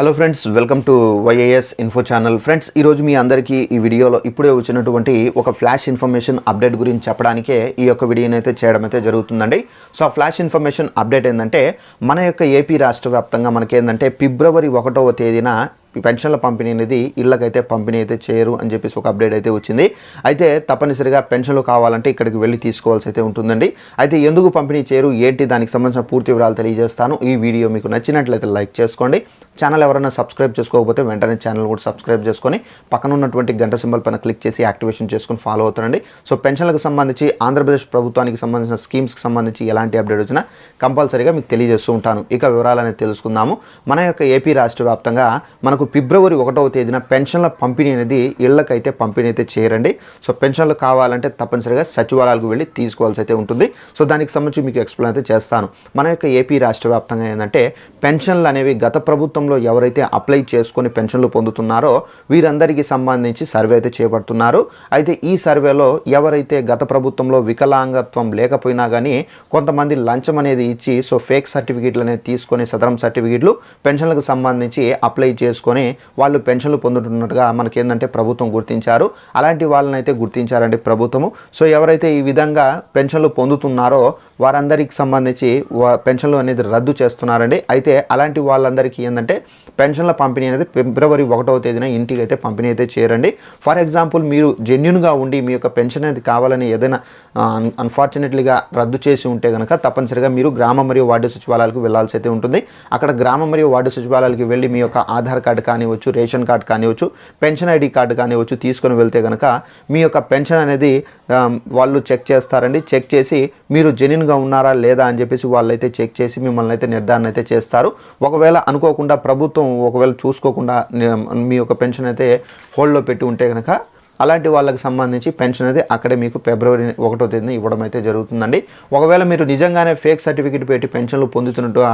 Hello friends welcome to YAS info channel friends ఈరోజు మీ అందరికీ ఈ వీడియోలో ఇప్పుడే వచ్చినటువంటి ఒక ఫ్లాష్ ఇన్ఫర్మేషన్ అప్డేట్ గురించి చెప్పడానికే ఈ యొక్క వీడియోని అయితే చేయడం అయితే జరుగుతుందండి. సో ఆ ఫ్లాష్ ఇన్ఫర్మేషన్ అప్డేట్ ఏంటంటే మన యొక్క ఏపీ రాష్ట్ర వ్యాప్తంగా మనకేంటంటే ఫిబ్రవరి ఒకటవ తేదీన ఈ పెన్షన్ల పంపిణీ అనేది ఇళ్ళకైతే పంపిణీ అయితే చేయరు అని చెప్పేసి ఒక అప్డేట్ అయితే వచ్చింది. అయితే తప్పనిసరిగా పెన్షన్లు కావాలంటే ఇక్కడికి వెళ్ళి తీసుకోవాల్సి అయితే ఉంటుందండి. అయితే ఎందుకు పంపిణీ చేయరు? ఏంటి? దానికి సంబంధించిన పూర్తి వివరాలు తెలియజేస్తాను. ఈ వీడియో మీకు నచ్చినట్లయితే లైక్ చేసుకోండి. ఛానల్ ఎవరైనా సబ్స్క్రైబ్ చేసుకోకపోతే వెంటనే ఛానల్ కూడా సబ్స్క్రైబ్ చేసుకొని పక్కన ఉన్నటువంటి గంట సింబల్ పైన క్లిక్ చేసి యాక్టివేషన్ చేసుకొని ఫాలో అవుతారండి. సో పెన్షన్లకు సంబంధించి ఆంధ్రప్రదేశ్ ప్రభుత్వానికి సంబంధించిన స్కీమ్స్కి సంబంధించి ఎలాంటి అప్డేట్ వచ్చినా కంపల్సరీగా మీకు తెలియజేస్తూ ఉంటాను. ఇక వివరాలు అనేది తెలుసుకుందాము. మన యొక్క ఏపీ రాష్ట్ర వ్యాప్తంగా మనకు ఫిబ్రవరి ఒకటవ తేదీన పెన్షన్ల పంపిణీ అనేది ఇళ్ళకైతే పంపిణీ అయితే చేయరండి. సో పెన్షన్లు కావాలంటే తప్పనిసరిగా సచివాలయాలకు వెళ్ళి తీసుకోవాల్సి అయితే ఉంటుంది. సో దానికి సంబంధించి మీకు ఎక్స్ప్లెయిన్ అయితే చేస్తాను. మన యొక్క ఏపీ రాష్ట్ర వ్యాప్తంగా ఏంటంటే పెన్షన్లు అనేవి గత ప్రభుత్వంలో ఎవరైతే అప్లై చేసుకొని పెన్షన్లు పొందుతున్నారో వీరందరికీ సంబంధించి సర్వే అయితే చేపడుతున్నారు. అయితే ఈ సర్వేలో ఎవరైతే గత ప్రభుత్వంలో వికలాంగత్వం లేకపోయినా కానీ కొంతమంది లంచం అనేది ఇచ్చి సో ఫేక్ సర్టిఫికేట్లు అనేది తీసుకొని సదరం సర్టిఫికేట్లు పెన్షన్లకు సంబంధించి అప్లై చేసుకొని వాళ్ళు పెన్షన్లు పొందుతున్నట్టుగా మనకి ఏంటంటే ప్రభుత్వం గుర్తించారు. అలాంటి వాళ్ళని అయితే గుర్తించారండి ప్రభుత్వము. సో ఎవరైతే ఈ విధంగా పెన్షన్లు పొందుతున్నారో వారందరికి సంబంధించి వా- పెన్షన్లు అనేది రద్దు చేస్తున్నారండి. అయితే అలాంటి వాళ్ళందరికీ ఏంటంటే పెన్షన్ల పంపిణీ అనేది ఫిబ్రవరి ఒకటవ తేదీన ఇంటికి అయితే పంపిణీ అయితే చేయరండి. ఫర్ ఎగ్జాంపుల్ మీరు జెన్యున్గా ఉండి మీ యొక్క పెన్షన్ అనేది కావాలని ఏదైనా అన్ఫార్చునేట్లీగా రద్దు చేసి ఉంటే కనుక తప్పనిసరిగా మీరు గ్రామ మరియు వార్డు సచివాలయాలకు వెళ్ళాల్సి అయితే ఉంటుంది. అక్కడ గ్రామ మరియు వార్డు సచివాలయాలకు వెళ్ళి మీ యొక్క ఆధార్ కార్డు కానివచ్చు రేషన్ కార్డు కానివచ్చు పెన్షన్ ఐడి కార్డు కానివచ్చు తీసుకొని వెళ్తే కనుక మీ యొక్క పెన్షన్ అనేది వాళ్ళు చెక్ చేస్తారండి. చెక్ చేసి మీరు జెన్యున్గా ఉన్నారా లేదా అని చెప్పేసి వాళ్ళు అయితే చెక్ చేసి మిమ్మల్ని అయితే నిర్ధారణ అయితే చేస్తారు. ఒకవేళ అనుకోకుండా ప్రభుత్వం ఒకవేళ చూసుకోకుండా మీ యొక్క పెన్షన్ అయితే హోల్డ్లో పెట్టి ఉంటే కనుక అలాంటి వాళ్ళకి సంబంధించి పెన్షన్ అనేది అక్కడే మీకు ఫిబ్రవరి ఒకటో తేదీన ఇవ్వడం అయితే జరుగుతుందండి. ఒకవేళ మీరు నిజంగానే ఫేక్ సర్టిఫికేట్ పెట్టి పెన్షన్లు పొందుతున్నట్టుగా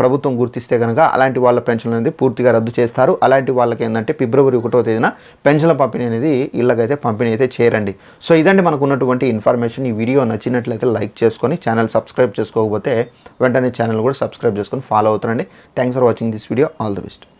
ప్రభుత్వం గుర్తిస్తే కనుక అలాంటి వాళ్ళ పెన్షన్ అనేది పూర్తిగా రద్దు చేస్తారు. అలాంటి వాళ్ళకి ఏంటంటే ఫిబ్రవరి ఒకటో తేదీన పెన్షన్ల పంపిణీ అనేది ఇళ్ళకైతే పంపిణీ అయితే చేయరండి. సో ఇదండి మనకు ఉన్నటువంటి ఇన్ఫర్మేషన్. ఈ వీడియో నచ్చినట్లయితే లైక్ చేసుకొని ఛానల్ సబ్స్క్రైబ్ చేసుకోకపోతే వెంటనే ఛానల్ కూడా సబ్స్క్రైబ్ చేసుకొని ఫాలో అవుతారండి thanks for watching this video. All the best.